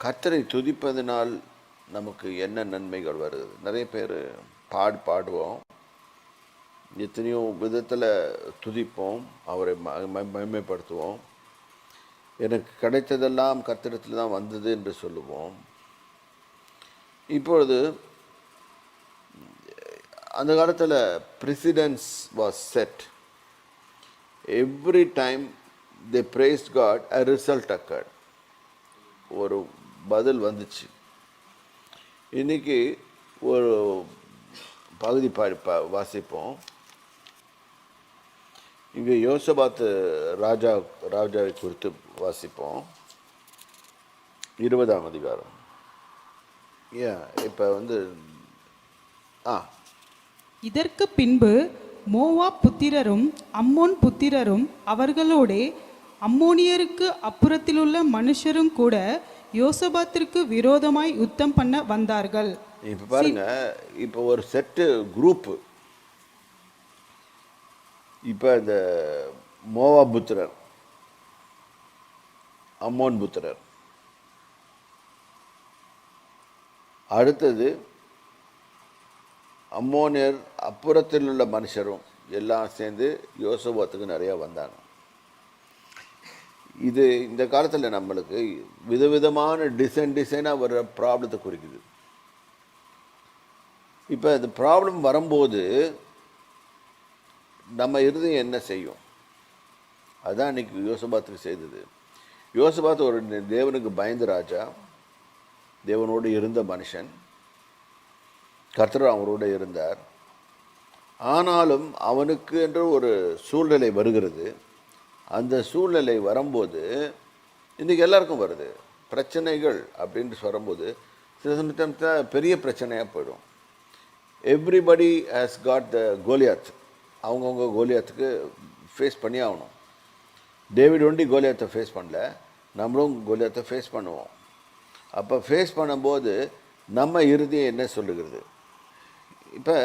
கர்த்தரை துதிப்பதனால் நமக்கு என்ன நன்மைகள் வருது? நிறைய பேர் பாடு பாடுவோம். எத்தனையோ விதத்தில் துதிப்போம் அவரை ம- ம- மகிமைப்படுத்துவோம். எனக்கு கிடைத்ததெல்லாம் கர்த்தரிடத்தில் தான் வந்தது என்று சொல்லுவோம். இப்பொழுது அந்த காலத்தில் presidents was said every time they prays got a result அக்கட் ஒரு பதில் வந்துச்சு. இன்னைக்கு ஒரு பகுதி பா பா- வாசிப்போம். இங்கே யோசபாத்து ராஜா ராஜாவை குறித்து வாசிப்போம். இருபதாம் அதிகாரம். ஏன்? இப்போ வந்து ஆ. இதற்கு பின்பு மோவா புத்திரரும் அம்மோன் புத்திரரும் அவர்களோடே அம்மோனியருக்கு அப்புறத்திலுள்ள மனுஷரும் கூட யோசபாத்திற்கு விரோதமாய் யுத்தம் பண்ண வந்தார்கள். இப்போ பாருங்க இப்போ ஒரு செட்டு குரூப்பு இப்போ இந்த மோவா புத்திரர் அம்மோன் புத்திரர். அடுத்தது அம்மோனியர் அப்புறத்தில் உள்ள மனுஷரும் எல்லாம் சேர்ந்து யோசபாத்துக்கு நிறையா வந்தாங்க. இது இந்த காலத்தில் நம்மளுக்கு விதவிதமான டிசைன் டிசைனாக வர்ற ப்ராப்ளத்தை குறிக்குது. இப்போ இந்த ப்ராப்ளம் வரும்போது நம்ம இருந்து என்ன செய்யும்? அதான் இன்னைக்கு யோசபாத்துக்கு செய்தது. யோசபாத் ஒரு தேவனுக்கு பயந்த ராஜா. தேவனோடு இருந்த மனுஷன். கர்த்தர் அவரோடு இருந்தார். ஆனாலும் அவனுக்கு என்று ஒரு சூழ்நிலை வருகிறது. அந்த சூழ்நிலை வரும்போது இன்றைக்கி எல்லாருக்கும் வருது. பிரச்சனைகள் அப்படின்ட்டு வரும்போது சில சமயத்தில் பெரிய பிரச்சனையாக போயிடும். Everybody has got the Goliath அவங்கவுங்க கோலியாத்துக்கு ஃபேஸ் பண்ணி ஆகணும். டேவிட் ஒண்டி கோலியாத்தை ஃபேஸ் பண்ணல. நம்மளும் கோலியாத்தை ஃபேஸ் பண்ணுவோம். அப்போ ஃபேஸ் பண்ணும்போது நம்ம இறுதியம் என்ன சொல்லுகிறது? இப்போ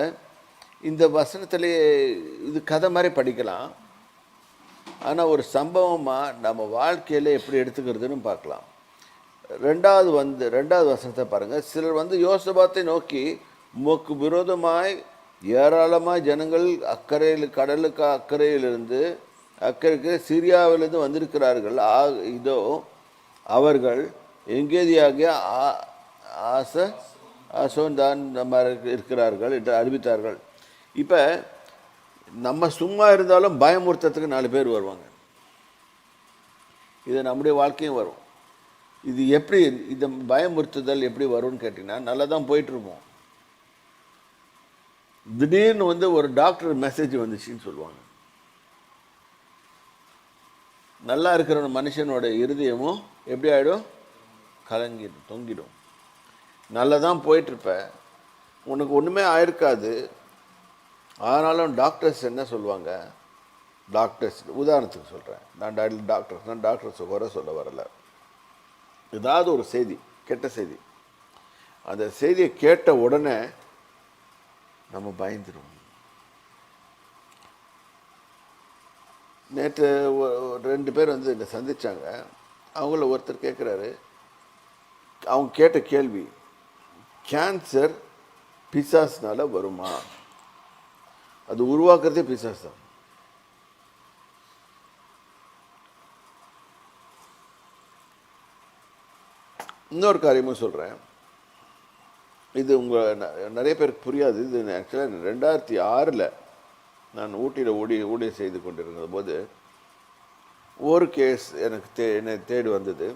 இந்த வசனத்திலேயே இது கதை மாதிரி படிக்கலாம். ஆனால் ஒரு சம்பவமாக நம்ம வாழ்க்கையில் எப்படி எடுத்துக்கிறதுன்னு பார்க்கலாம். ரெண்டாவது வந்து ரெண்டாவது வசனத்தை பாருங்கள் சிலர் வந்து யோசபாத்தை நோக்கி உமக்கு விரோதமாய் ஏராளமாக ஜனங்கள் அக்கறையில் கடலுக்கு அக்கறையிலிருந்து அக்கறைக்கு சிரியாவிலிருந்து வந்திருக்கிறார்கள். ஆ இதோ அவர்கள் எங்கேதியாகிய ஆ- ஆச ஆசோன் தான் இருக்கிறார்கள் என்று அறிவித்தார்கள். இப்போ நம்ம சும்மா இருந்தாலும் பயமுறுத்தத்துக்கு நாலு பேர் வருவாங்க. இது நம்முடைய வாழ்க்கையும் வரும். இது எப்படி இந்த பயமுறுத்துதல் எப்படி வரும்னு கேட்டிங்கன்னா நல்லா தான் போயிட்டுருப்போம். திடீர்னு வந்து ஒரு டாக்டர் மெசேஜ் வந்துச்சுன்னு சொல்லுவாங்க. நல்லா இருக்கிற ஒரு மனுஷனோட இருதயமும் எப்படி ஆகிடும் கலங்கிடும் தொங்கிடும். நல்லா தான் போயிட்டுருப்ப. உனக்கு ஒன்றுமே ஆயிருக்காது. ஆனாலும் டாக்டர்ஸ் என்ன சொல்லுவாங்க? டாக்டர்ஸ் உதாரணத்துக்கு சொல்கிறேன் நான் டா- டாக்டர்ஸ் நான் டாக்டர்ஸை குறை சொல்ல வரல. ஏதாவது ஒரு செய்தி கெட்ட செய்தி. அந்த செய்தியை கேட்ட உடனே நம்ம பயந்துருவோம். நேற்று ரெண்டு பேர் வந்து என்னை சந்தித்தாங்க அவங்கள ஒருத்தர் கேட்குறாரு அவங்க கேட்ட கேள்வி கேன்சர் பிசாஸ்னால வருமா? அது உருவாக்குறதே பிசாஸ் தான். இன்னொரு காரியமும் சொல்கிறேன் இது உங்கள் நிறைய பேருக்கு புரியாது. இது ஆக்சுவலாக ரெண்டாயிரத்தி ஆறில் நான் ஊட்டியில் ஊடி ஊழியம் செய்து கொண்டிருந்த போது ஒரு கேஸ் எனக்கு தே என்னை தேடி வந்தது.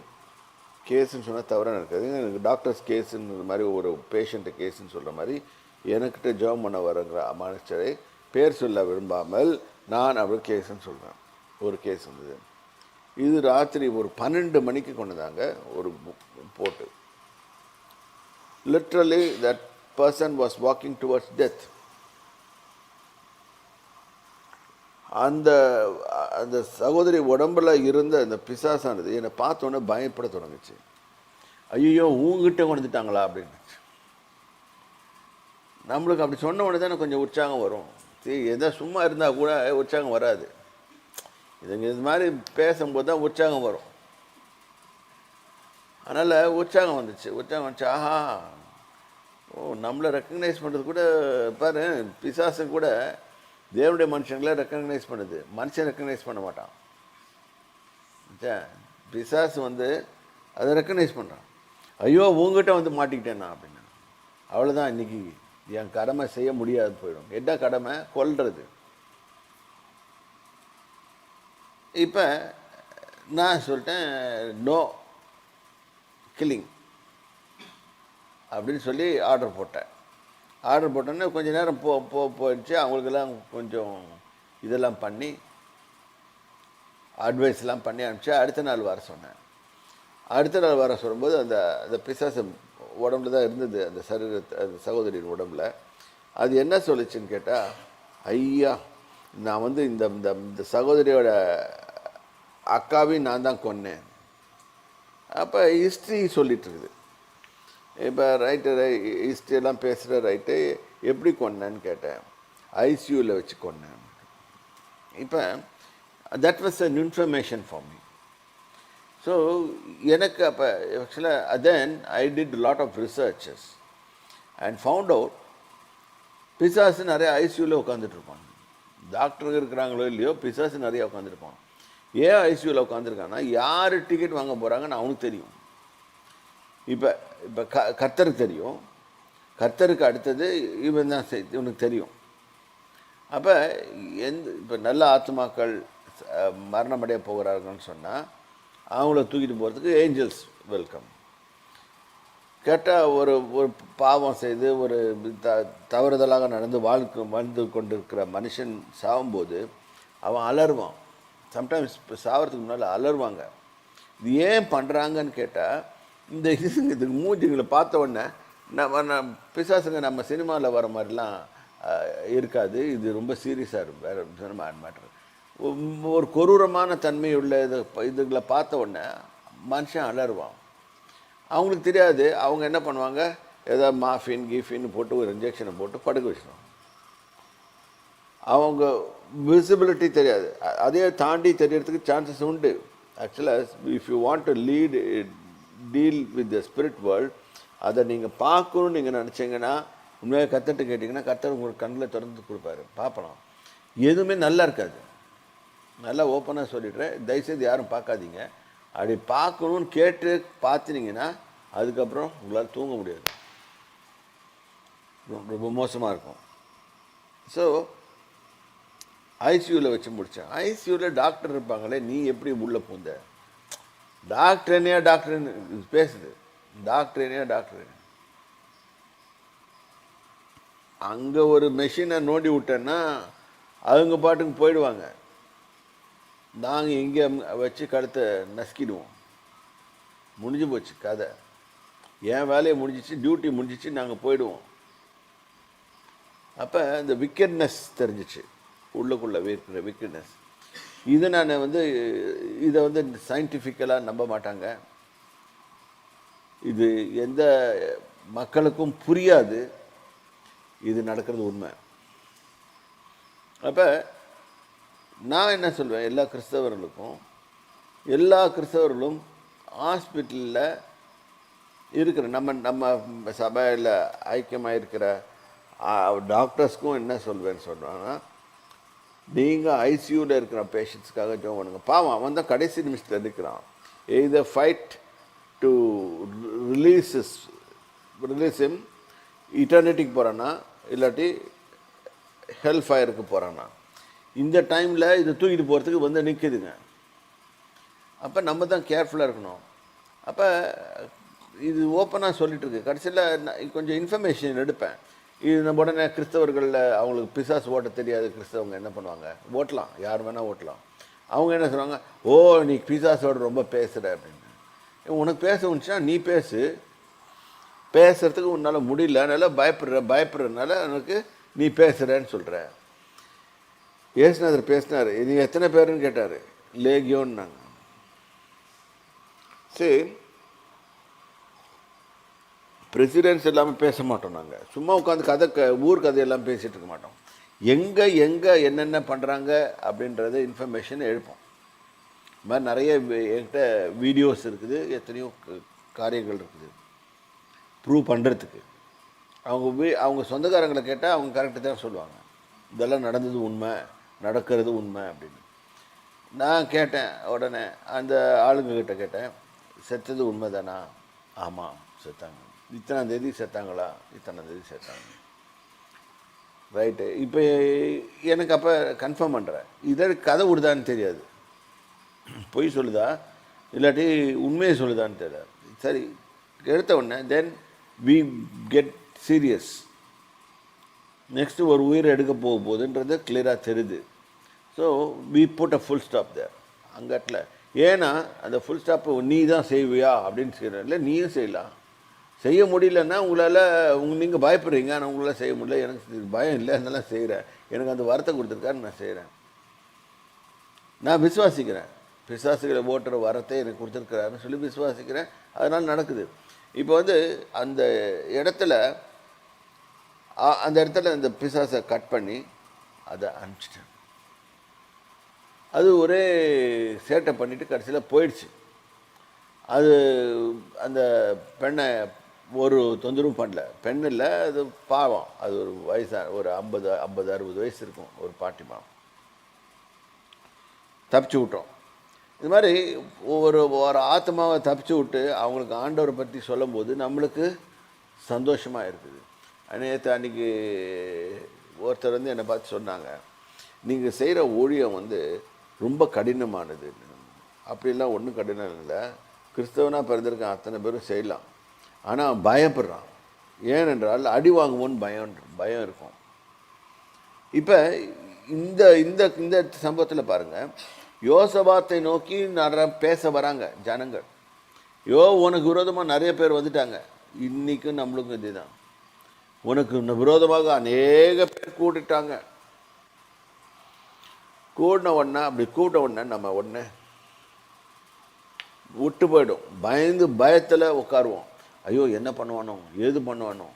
கேஸுன்னு சொன்னால் தவறாக இருக்காது எனக்கு டாக்டர்ஸ் கேஸுன்ற மாதிரி ஒரு பேஷண்ட்டு கேஸுன்னு சொல்கிற மாதிரி எனக்கிட்ட ஜெபம் பண்ண வரங்கிற மனுஷரை பேர் சொல்ல விரும்பாமல் நான் அவர் கேஸுன்னு சொல்கிறேன் ஒரு கேஸ் வந்தது. இது ராத்திரி ஒரு பன்னெண்டு மணிக்கு கொண்டு தாங்க ஒரு போட்டு. Literally that person was walking towards death அந்த அந்த சகோதரி உடம்புல இருந்த அந்த பிசாசானது என்னை பார்த்தோன்னே பயப்பட தொடங்குச்சு. ஐயோ உங்ககிட்ட கொண்டுட்டாங்களா அப்படின்னு. நம்மளுக்கு அப்படி சொன்ன உடனே தானே கொஞ்சம் உற்சாகம் வரும். எதோ சும்மா இருந்தால் கூட உற்சாகம் வராது. இதுங்க இது மாதிரி பேசும்போது தான் உற்சாகம் வரும். அதனால் உற்சாகம் வந்துச்சு. உற்சாகம் வந்துச்சு. ஆஹா. ஓ நம்மளை ரெக்கக்னைஸ் பண்ணுறது கூட பாரு பிசாசு கூட தேவனுடைய மனுஷங்களை ரெக்கக்னைஸ் பண்ணுது. மனுஷன் ரெக்கக்னைஸ் பண்ண மாட்டான். சே பிசாசு வந்து அதை ரெக்கக்னைஸ் பண்ணுறான் ஐயோ உங்ககிட்ட வந்து மாட்டிக்கிட்டேனா அப்படின்னா. அவ்வளோதான் இன்னைக்கு. என் கடமை செய்ய முடியாது போயிடும். என்ன கடமை? கொல்றது. இப்போ நான் சொல்லிட்டேன் நோ கில்லிங் அப்படின்னு சொல்லி ஆர்டர் போட்டேன். ஆர்டர் போட்டோன்னே கொஞ்சம் நேரம் போ போ போயிடுச்சு. அவங்களுக்கெல்லாம் கொஞ்சம் இதெல்லாம் பண்ணி அட்வைஸ்லாம் பண்ணி அனுப்பிச்சு அடுத்த நாள் வர சொன்னேன். அடுத்த நாள் வர சொல்லும்போது அந்த அந்த பிசாசை உடம்புல தான் இருந்தது அந்த சரீரத்தை அந்த சகோதரியின் உடம்புல. அது என்ன சொல்லிச்சுன்னு கேட்டால் ஐயா நான் வந்து இந்த இந்த இந்த சகோதரியோட அக்காவையும் நான் தான் கொன்னேன். அப்போ ஹிஸ்ட்ரி சொல்லிகிட்ருக்குது இப்போ ரைட்டு ஹிஸ்ட்ரியெல்லாம் பேசுகிற ரைட்டு எப்படி கொன்னேன்னு கேட்டேன். ஐசியூவில் வச்சு கொன்னேன். இப்போ that was an information for me so எனக்கு அப்போ ஆக்சுவலாக then I did lot of researches and found out பிசாசு நிறைய ஐசியூவில் உட்காந்துட்ருப்பாங்க டாக்டர் இருக்கிறாங்களோ இல்லையோ பிசாசு நிறைய உட்காந்துருப்பான் ஏன் ஐசியூவில் உட்காந்துருக்கான்னா யார் டிக்கெட் வாங்க போகிறாங்கன்னு அவனுக்கு தெரியும். இப்போ இப்போ க கர்த்தருக்கு தெரியும். கர்த்தருக்கு அடுத்தது இவன் தான் செய் இவனுக்கு தெரியும். அப்போ எந்த இப்போ நல்ல ஆத்மாக்கள் மரணமடைய போகிறார்கள்னு சொன்னால் அவங்கள தூக்கிட்டு போகிறதுக்கு ஏஞ்சல்ஸ் வெல்கம் கேட்டால் ஒரு ஒரு பாவம் செய்து ஒரு த தவறுதலாக நடந்து வாழ்க்கை வாழ்ந்து கொண்டிருக்கிற மனுஷன் சாகும்போது அவன் அலறுவான். சம்டைம்ஸ் இப்போ சாகிறதுக்கு முன்னால் அலறுவாங்க. இது ஏன் பண்ணுறாங்கன்னு கேட்டால் இந்த இது இதுக்கு மூஞ்சிங்களை பார்த்த உடனே நம்ம நம்ம பிசாசுங்க நம்ம சினிமாவில் வர மாதிரிலாம் இருக்காது. இது ரொம்ப சீரியஸாக இருக்கும். வேறு சினிமா மேட்ரு ஒரு கொரூரமான தன்மை உள்ள இது இதுகளை பார்த்த உடனே மனுஷன் அலறுவான். அவங்களுக்கு தெரியாது அவங்க என்ன பண்ணுவாங்க? ஏதாவது மாஃபின் கீஃபின்னு போட்டு ஒரு இன்ஜெக்ஷனை போட்டு படுக்க வச்சிடும் அவங்க விசிபிலிட்டி தெரியாது. அதே தாண்டி தெரியறதுக்கு சான்சஸ் உண்டு. ஆக்சுவலாக if you want to lead deal with the spirit world அதை நீங்கள் பார்க்கணும்னு நீங்கள் நினச்சிங்கன்னா உண்மையாக கற்றுட்டு கேட்டிங்கன்னா கத்தர் உங்களுக்கு கண்ணில் திறந்து கொடுப்பாரு. பார்ப்பலாம். எதுவுமே நல்லா இருக்காது. நல்லா ஓப்பனாக சொல்லிடுறேன். தயவுசெய்து யாரும் பார்க்காதீங்க. அப்படி பார்க்கணும்னு கேட்டு பார்த்துனீங்கன்னா அதுக்கப்புறம் உங்களால் தூங்க முடியாது. ரொம்ப- மோசமாக இருக்கும். ஸோ ஐசியூவில் வச்சு முடித்தேன் ஐசியூவில் டாக்டர் இருப்பாங்களே நீ எப்படி உள்ளே பூந்த டாக்டர் என்னையா டாக்டர் பேசுது. டாக்டர் என்னையா டாக்டர் அங்கே ஒரு மெஷினை நோண்டி விட்டேன்னா அவங்க பாட்டுக்கு போயிடுவாங்க. நாங்கள் இங்கே வச்சு கழுத்தை நசுக்கிடுவோம். முடிஞ்சு போச்சு கதை. என் வேலையை முடிஞ்சிச்சு டியூட்டி முடிஞ்சிச்சு நாங்கள் போயிடுவோம். அப்போ இந்த விக்கெட்னஸ் தெரிஞ்சிச்சு. உள்ளுக்குள்ளே இருக்கிற விக்கெட்னஸ் இதை நான் வந்து இதை வந்து சயின்டிஃபிக்கலாக நம்ப மாட்டாங்க. இது எந்த மக்களுக்கும் புரியாது. இது நடக்கிறது உண்மை. அப்போ நான் என்ன சொல்வேன்? எல்லா கிறிஸ்தவர்களுக்கும் எல்லா கிறிஸ்தவர்களும் ஹாஸ்பிட்டலில் இருக்கிற நம்ம நம்ம சபையில் ஐக்கியமாக இருக்கிற டாக்டர்ஸ்க்கும் என்ன சொல்வேன்னு சொல்கிறேன்னா நீங்கள் ஐசியூவில் இருக்கிற பேஷண்ட்ஸ்க்காக ஜோம் பண்ணுங்க. பாவம் அவன் தான் கடைசி நிமிஷத்தில் இருக்கிறான் எய்த fight to releases release him இட்டர்னிட்டிக்கு போகிறான்னா இல்லாட்டி ஹெல் ஃபயருக்கு போகிறான்னா இந்த டைமில் இதை தூக்கிட்டு போகிறதுக்கு வந்து நிற்குதுங்க அப்போ நம்ம தான் கேர்ஃபுல்லாக இருக்கணும். அப்போ இது ஓப்பனாக சொல்லிகிட்ருக்கு கடைசியில் நான் கொஞ்சம் இன்ஃபர்மேஷன் எடுப்பேன். இது நம்ம உடனே கிறிஸ்தவர்களில் அவங்களுக்கு பிசாஸ் ஓட்ட தெரியாது கிறிஸ்தவங்க என்ன பண்ணுவாங்க? ஓட்டலாம். யார் வேணால் ஓட்டலாம். அவங்க என்ன சொல்லுவாங்க? ஓ நீ பிசாசோட ரொம்ப பேசுகிற அப்படின்னு. உனக்கு பேச வந்துச்சுன்னா நீ பேசு. பேசுகிறதுக்கு உன்னால் முடியல. அதனால் பயப்படுற பயப்படுறதுனால உனக்கு நீ பேசுகிறேன்னு சொல்கிற ஏசுநாதர் பேசினார். இது எத்தனை பேருன்னு கேட்டார். லேகியோன்னாங்க. சரி. பிரசிடென்ஸ் இல்லாமல் பேச மாட்டோம் நாங்கள் சும்மா உட்காந்து கதை க ஊர் கதையெல்லாம் பேசிகிட்டு இருக்க மாட்டோம். எங்கே எங்கே என்னென்ன பண்ணுறாங்க அப்படின்றத இன்ஃபர்மேஷன் எழுப்போம். இது மாதிரி நிறைய என்கிட்ட வீடியோஸ் இருக்குது. எத்தனையோ காரியங்கள் இருக்குது. ப்ரூவ் பண்ணுறதுக்கு அவங்க வீ அவங்க சொந்தக்காரங்களை கேட்டால் அவங்க கரெக்டாக தான் சொல்லுவாங்க. இதெல்லாம் நடந்தது உண்மை. நடக்கிறது உண்மை அப்படின்னு. நான் கேட்டேன் உடனே அந்த ஆளுங்கக்கிட்ட கேட்டேன் செத்தது உண்மை தானா ஆமாம் செத்தாங்க. இத்தனாம் தேதி செத்தாங்களா? இத்தனாம் தேதி செத்தாங்க. ரைட்டு இப்போ எனக்கு அப்போ கன்ஃபார்ம் பண்ணுறேன் இதை கதை விடுதான்னு தெரியாது. பொய் சொல்லுதா? இல்லாட்டி உண்மையை சொல்லுதான்னு தெரியாது. சரி எடுத்த உடனே then we get serious next ஒரு உயிரை எடுக்க போக போகுதுன்றது கிளியராக தெரியுது. So we put a full stop there அங்கட்டில் ஏன்னா அந்த ஃபுல் ஸ்டாப்பை நீ தான் செய்வியா? அப்படின்னு செய்கிறேன் இல்லை நீயும் செய்யலாம். செய்ய முடியலன்னா உங்களால் உங்க நீங்கள் பயப்படுறீங்க. ஆனால் உங்களால் செய்ய முடியல. எனக்கு பயம் இல்லை. அதனால செய்கிறேன் எனக்கு அந்த வரத்தை கொடுத்துருக்காரு நான் செய்கிறேன் நான் விசுவாசிக்கிறேன். பிசாசுகளை ஓட்டுற வரத்தை எனக்கு கொடுத்துருக்கிறாருன்னு சொல்லி விசுவாசிக்கிறேன். அதனால் நடக்குது. இப்போ வந்து அந்த இடத்துல அந்த இடத்துல அந்த பிசாசை கட் பண்ணி அதை அனுப்பிச்சிட்டேன் அது ஒரே சேட்டை பண்ணிவிட்டு கடைசியில் போயிடுச்சு. அது அந்த பெண்ணை ஒரு தொந்தரவும் பண்ணல. பெண் இல்லை அது பாவம். அது ஒரு வயசான ஒரு ஐம்பது ஐம்பது அறுபது வயசு இருக்கும் ஒரு பாட்டிமா தப்பிச்சு விட்டோம். இது மாதிரி ஒரு ஒரு ஆத்மாவை தப்பிச்சு விட்டு அவங்களுக்கு ஆண்டவரை பற்றி சொல்லும்போது நம்மளுக்கு சந்தோஷமாக இருக்குது. நேற்று அன்றைக்கி ஒருத்தர் வந்து என்னை பார்த்து சொன்னாங்க நீங்கள் செய்கிற ஊழியம் வந்து ரொம்ப கடினமானது. அப்படிலாம் ஒன்றும் கடினம் இல்லை. கிறிஸ்தவனாக பிறந்திருக்க அத்தனை பேரும் செய்யலாம். ஆனால் பயப்படுறான். ஏனென்றால் அடி வாங்குவோன்னு பயம் பயம் இருக்கும். இப்போ இந்த இந்த இந்த சம்பவத்தில் பாருங்கள் யோசபாத்தை நோக்கி நிறைய பேச வராங்க ஜனங்கள். யோ உனக்கு விரோதமாக நிறைய பேர் வந்துட்டாங்க. இன்றைக்கும் நம்மளுக்கும் இதுதான். உனக்கு விரோதமாக அநேக பேர் கூட்டிட்டாங்க கூடின உடனே அப்படி கூட்ட உடனே நம்ம உடனே விட்டு போயிடும். பயந்து பயத்தில் உட்காருவோம். ஐயோ என்ன பண்ணுவானோ ஏது பண்ணுவானோ